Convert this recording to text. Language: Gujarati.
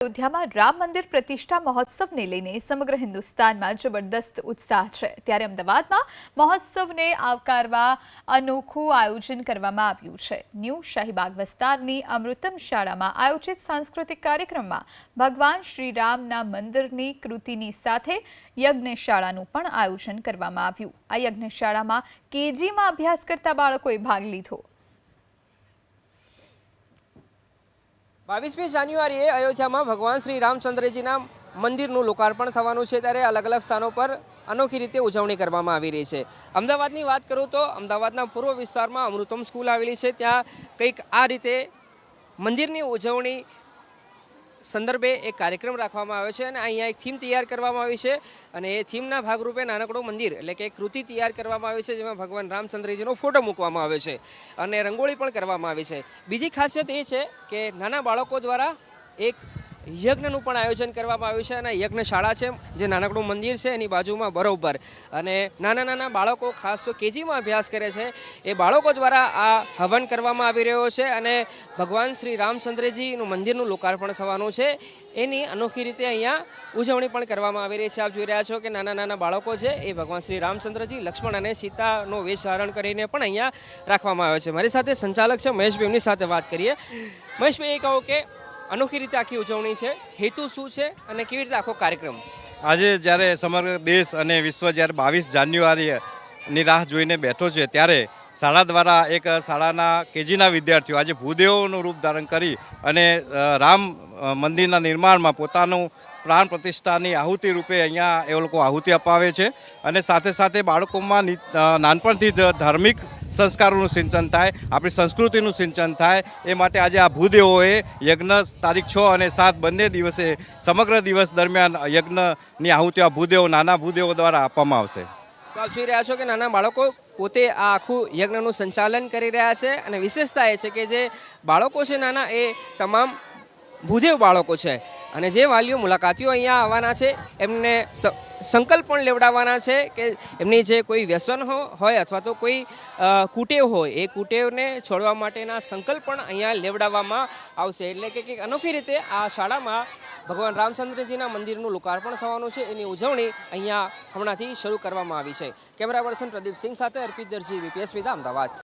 અયોધ્યામાં રામ મંદિર પ્રતિષ્ઠા મહોત્સવને લઈને સમગ્ર હિન્દુસ્તાનમાં જબરદસ્ત ઉત્સાહ છે. ત્યારે અમદાવાદમાં મહોત્સવને આવકારવા અનોખું આયોજન કરવામાં આવ્યું છે. ન્યૂ શાહીબાગ વિસ્તારની અમૃતમ શાળામાં આયોજિત સાંસ્કૃતિક કાર્યક્રમમાં ભગવાન શ્રી રામના મંદિરની કૃતિની સાથે યજ્ઞશાળાનું પણ આયોજન કરવામાં આવ્યું. આ યજ્ઞશાળામાં કેજીમાં અભ્યાસ કરતા બાળકોએ ભાગ લીધો. બાવીસમી જાન્યુઆરીએ અયોધ્યામાં ભગવાન શ્રી રામચંદ્રજીના મંદિરનું લોકાર્પણ થવાનું છે ત્યારે અલગ અલગ સ્થાનો પર અનોખી રીતે ઉજવણી કરવામાં આવી રહી છે. અમદાવાદની વાત કરું તો અમદાવાદના પૂર્વ વિસ્તારમાં અમૃતમ સ્કૂલ આવેલી છે. ત્યાં કંઈક આ રીતે મંદિરની ઉજવણી સંદર્ભે એક કાર્યક્રમ રાખવામાં આવ્યો છે અને અહીંયા એક થીમ તૈયાર કરવામાં આવી છે અને એ થીમના ભાગરૂપે નાનકડું મંદિર એટલે કે કૃતિ તૈયાર કરવામાં આવી છે જેમાં ભગવાન રામચંદ્રજીનો ફોટો મૂકવામાં આવ્યો છે અને રંગોળી પણ કરવામાં આવી છે. બીજી ખાસિયત એ છે કે નાના બાળકો દ્વારા એક યજ્ઞનું પણ આયોજન કરવામાં આવ્યું છે અને યજ્ઞશાળા છે, જે નાનકડું મંદિર છે, એની બાજુમાં બરોબર. અને નાના નાના બાળકો, ખાસ તો કેજીમાં અભ્યાસ કરે છે, એ બાળકો દ્વારા આ હવન કરવામાં આવી રહ્યો છે અને ભગવાન શ્રી રામચંદ્રજીનું મંદિરનું લોકાર્પણ થવાનું છે. એની અનોખી રીતે અહીંયા ઉજવણી પણ કરવામાં આવી રહી છે. આપ જોઈ રહ્યા છો કે નાના નાના બાળકો છે, એ ભગવાન શ્રી રામચંદ્રજી, લક્ષ્મણ અને સીતાનો વેશ ધારણ કરીને પણ અહીંયા રાખવામાં આવે છે. મારી સાથે સંચાલક છે મહેશભાઈ, એમની સાથે વાત કરીએ. મહેશભાઈ, એ કહો કે અનોખી રીતે આખી ઉજવણી છે. હેતુ શું છે અને કેવી રીતે આખો કાર્યક્રમ? આજે જ્યારે સમગ્ર દેશ અને વિશ્વ જ્યારે બાવીસ જાન્યુઆરીની રાહ જોઈને બેઠો છે, ત્યારે શાળા દ્વારા એક શાળાના કેજીના વિદ્યાર્થીઓ આજે ભૂદેવોનું રૂપ ધારણ કરી અને રામ મંદિરના નિર્માણમાં પોતાનું પ્રાણ પ્રતિષ્ઠાની આહુતિ રૂપે અહીંયા એ લોકો આહુતિ અપાવે છે અને સાથે સાથે બાળકોમાં નાનપણથી જ ધાર્મિક સંસ્કારોનું સિંચન થાય, આપણી સંસ્કૃતિનું સિંચન થાય, એ માટે આજે આ ભૂદેવોએ યજ્ઞ તારીખ છ અને સાત બંને દિવસે સમગ્ર દિવસ દરમિયાન યજ્ઞની આહુતિ આ ભૂદેવો, નાના ભૂદેવો દ્વારા આપવામાં આવશે. આપ જોઈ રહ્યા છો કે નાના બાળકો પોતે આ આખું યજ્ઞનું સંચાલન કરી રહ્યા છે અને વિશેષતા એ છે કે જે બાળકો છે નાના એ તમામ ભૂદેવ બાળકો છે અને જે વાલીઓ મુલાકાતીઓ અહીંયા આવવાના છે, એમને સંકલ્પ પણ લેવડાવવાના છે કે એમની જે કોઈ વ્યસન હોય અથવા તો કોઈ કુટેવ હોય, એ કુટેવને છોડવા માટેના સંકલ્પ પણ અહીંયા લેવડાવવામાં આવશે. એટલે કે કંઈક અનોખી રીતે આ શાળામાં ભગવાન રામચંદ્રજીના મંદિરનું લોકાર્પણ થવાનું છે. એની ઉજવણી અહીંયા હમણાંથી શરૂ કરવામાં આવી છે. કેમેરા પર્સન પ્રદીપસિંહ સાથે અર્પિત દરજી વીપીએસ વિધા અમદાવાદ.